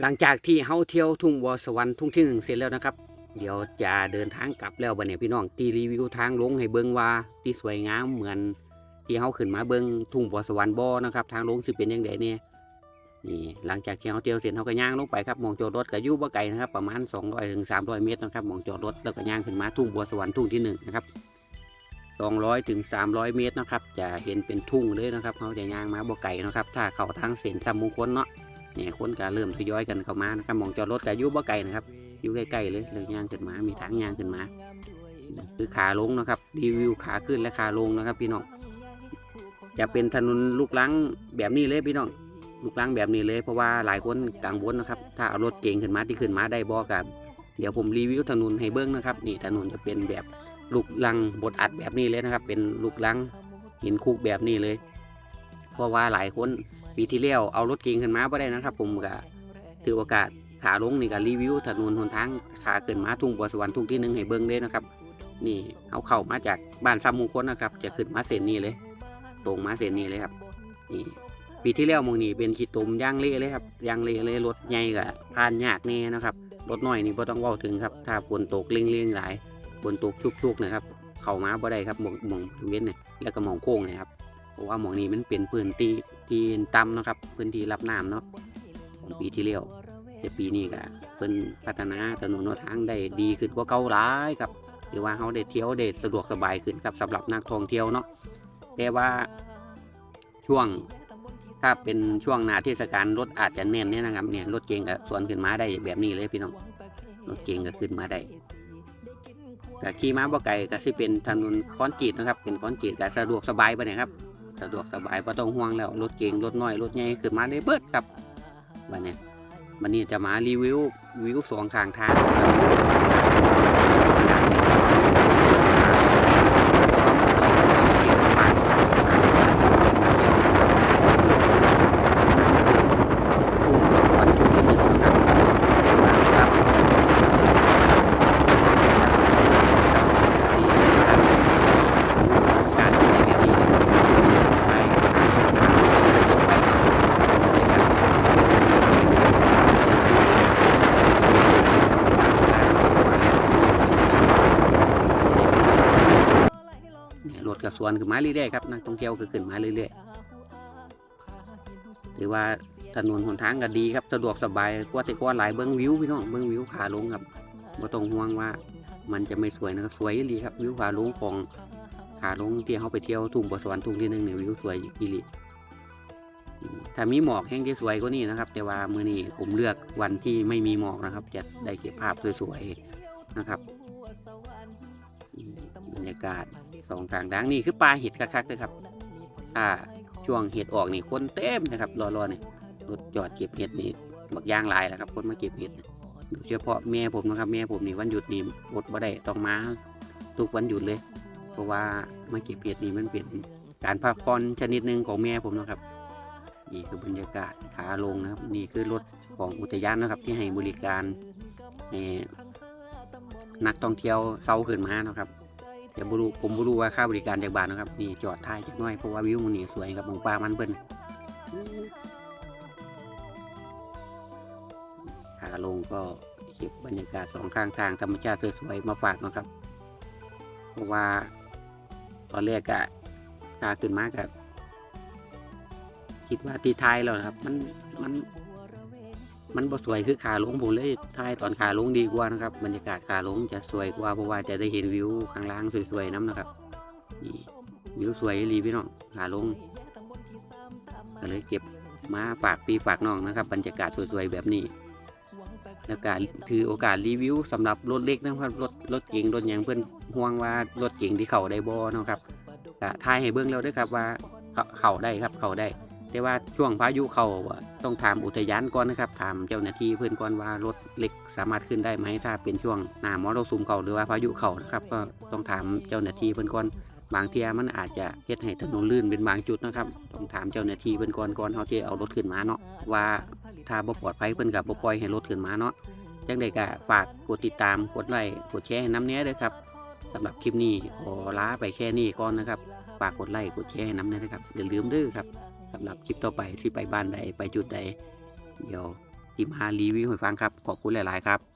หลังจากที่เฮาเที่ยวทุ่งบัวสวรรค์ทุ่งที่หนึ่งเสร็จแล้วนะครับ เดี๋ยวจะเดินทางกลับแล้วบัดเนี่ยพี่น้องตีรีวิวทางลงให้เบิ่งว่าที่สวยงามเหมือน ที่เฮาขึ้นมาเบิ่งทุ่งบัวสวรรค์บ่นะครับทางลงสิเป็นยังไงเนี่ยนี่หลังจากที่เฮาเที่ยวเสร็จเฮาก็ย่างลงไปครับมองจอดรถก็อยู่บ่ไกลนะครับประมาณ200ถึง300 เมตรนะครับมองจอดรถแล้วก็ย่างขึ้นมาทุ่งบัวสวรรค์ทุ่งที่หนึ่งนะครับ200ถึง300 เมตรนะครับจะเห็นเป็นทุ่งเลยนะครับเฮาจะย่างมาบ่ไกลนะครับ ถ้าเข้าทางเส้นสามมงคลเนาะ เนี่ยคนก็เริ่มทยอยกันเข้ามานะครับมองจอดรถก็อยู่บ่ไกลนะครับอยู่ใกล้ๆเลยเลยย่างขึ้นมามีทางย่างขึ้นมา คือขาลงนะครับรีวิวขาขึ้นและขาลงนะครับ พี่น้องจะเป็นถนนลูกลังแบบนี้เลยพี่น้องลูกลังแบบนี้เลยเพราะว่าหลายคนกังวลนะครับ ถ้าเอารถเก่งขึ้นมาที่ขึ้นมาได้บ่กับเดี๋ยวผมรีวิวถนนให้เบิ้งนะครับ นี่ถนนจะเป็นแบบลูกลังบดอัดแบบนี้เลยนะครับ เป็นลูกลังหินคุกแบบนี้เลย เพราะว่าหลายคน ปีที่แล้วเอารถเก๋งขึ้นมาไ่ได้นะครับ ผมก็ถือโอกาสขาลงนี่ก็รีวิวถนนหนทางขาขึ้นมาทุ่งบัวสวรรค์ทุ่งที่หนึ่งให้เบิ้งเลยนะครับ นี่เอาเข้ามาจากบ้านซ้ำมงคลนะครับ จะขึ้นมาเส้นนี้เลย ตรงมาเส้นนี้เลยครับ นี่ปีที่แล้วมองนี่เป็นขีดตุ่มย่างเละเลยครับย่างเละเลยรถใหญ่กับผ่านยากแน่นะครับรถน้อยนี่ไ่ต้องเว้าถึงครับ ถ้าฝนตกเลี่ยงๆหลายฝนตกชุกๆนะครับ เข้ามาบ่ได้ครับมองมองเว้นเนี่ยแล้วก็มองโค้งเนี่ยครับ เพราะว่าหมองนี้มันเป็นพื้นที่ที่ต่ำเนาะครับ พื้นที่รับน้ำเนาะของปีที่แล้วแต่ปีนี้ก็เพิ่นพัฒนาถนนทางได้ดีขึ้นกว่าเก่าหลายครับหรือว่าเขาได้เที่ยวได้สะดวกสบายขึ้นครับสำหรับนักท่องเที่ยวเนาะแต่ว่าช่วงถ้าเป็นช่วงหนาเทศกาลรถอาจจะแน่นเนี่ยนะครับเนี่ยรถเก๋งก็สวนขึ้นมาได้แบบนี้เลยพี่น้องรถเก๋งก็ขึ้นมาได้ก็ขี่ม้าบ่ไก่ก็สิเป็นถนนคอนกรีตนะครับ เป็นคอนกรีตก็สะดวกสบายไปเนี่ยครับะดวกสบายบ่ต้องห่วงแล้วรถเก่งรถน้อยรถใหญ่ขึ้นมาได้เบิดครับวันนี้วันนี้จะมารีวิววิวสองข้างทางการที่ได้แบบนี้ไป เนี่ยรถกระ สวนขึ้นมาเรื่อยๆครับนักท่องเที่ยวก็ขึ้นมาเรื่อยๆหรือว่าถนนหนทางก็ดีครับสะดวกสบายกว่าแต่ก่อนหลายเบิ้งวิวพี่น้องเบิ้งวิวขาลงครับบ่ต้องห่วงว่ามันจะไม่สวยนะครับสวยดีครับวิวขาลงของขาลงที่เขาไปเที่ยวทุ่งบัวสวรรค์ทุ่งที่หนึงเนี่ยวิวสวยอีหลีถ้ามีหมอกแห้งที่สวยก็นี่นะครับ แต่ว่ามือนี้ผมเลือกวันที่ไม่มีหมอกนะครับ จะได้เก็บภาพสวยๆนะครับบรรยากาศ สองทางดังนี่คือปลาเห็ดคักๆเลยครับถ้าช่วงเห็ดออกนี่คนเต็มนะครับรอๆนี่รถจอดเก็บเห็ดนี่บักย่างหลายแล้วครับ คนมาเก็บเห็ดโดยเฉพาะแม่ผมนะครับแม่ผมนี่วันหยุดนี่อดบ่ได้ต้องมาทุกวันหยุดเลย เพราะว่ามาเก็บเห็ดนี่มันเป็นการพักผ่อนชนิดหนึ่งของแม่ผมนะครับนี่คือบรรยากาศขาลงนะครับ นี่คือรถของอุทยานนะครับ ที่ให้บริการนักท่องเที่ยวเซาขึ้นมานะครับ แต่บรูผมบรู้ว่าค่าบริการจากบาทนะครับนี่จอดท้ายจักน้อยเพราะว่าวิวมันนี่สวยครับของปลามันเพิ่นขาลงก็เก็บบรรยากาศสองข้างทางธรรมชาติสวยๆมาฝากนะครับ เพราะว่าตอนแรกกะขาขึ้นมากกับคิดว่าที่ท้ายแล้วครับ มันมัน มันบ่สวยคือขาลงผมเลยท้ายตอนขาลงดีกว่านะครับ บรรยากาศขาลงจะสวยกว่าเพราะว่าจะได้เห็นวิวข้างล่างสวยๆน้ำนะครับนี่วิวสวยอีพี่น้องขาลงก็เลยเก็บมาฝากปีฝากน้องนะครับ บรรยากาศสวยๆแบบนี้แล้วก็ถือโอกาสรีวิวสำหรับรถเล็กนะครับรถรถเก๋งรถยังเพื่อนห่วงว่ารถเก๋งที่เขาได้บ่เนาะครับก็ทายให้เบิ่งแล้วเด้วยครับว่าเขาเขาได้ครับเขาได้ แต่ว่าช่วงพายุเข้าต้องถามอุทยานก่อนนะครับ ถามเจ้าหน้าที่เพื่อนก่อนว่ารถเล็กสามารถขึ้นได้ไหมถ้าเป็นช่วงหน้ามรสุมเข้าหรือว่าพายุเข้านะครับ ก็ต้องถามเจ้าหน้าที่เพื่อนก่อนบางเทียมันอาจจะเฮ็ดให้ถนนลื่นเป็นบางจุดนะครับ ต้องถามเจ้าหน้าที่เพื่อนก่อนก่อนเขาที่เอารถขึ้นมาเนาะว่าถ้าบ่ปลอดภัยเพื่อนกับบ่ปล่อยให้รถขึ้นมาเนาะจังใดก็ฝากกดติดตามกดไลค์กดแชร์ให้น้ำเนี้ยด้วยครับสำหรับคลิปนี้ขอลาไปแค่นี้ก่อนนะครับ ฝากกดไลค์กดแชร์ให้น้ำเนี้ยนะครับอย่าลืมด้อครับ สำหรับคลิปต่อไปที่ไปบ้านใดไปจุดใด เดี๋ยวที่มารีวิวให้ฟังครับ ขอบคุณหลาย ๆ ครับ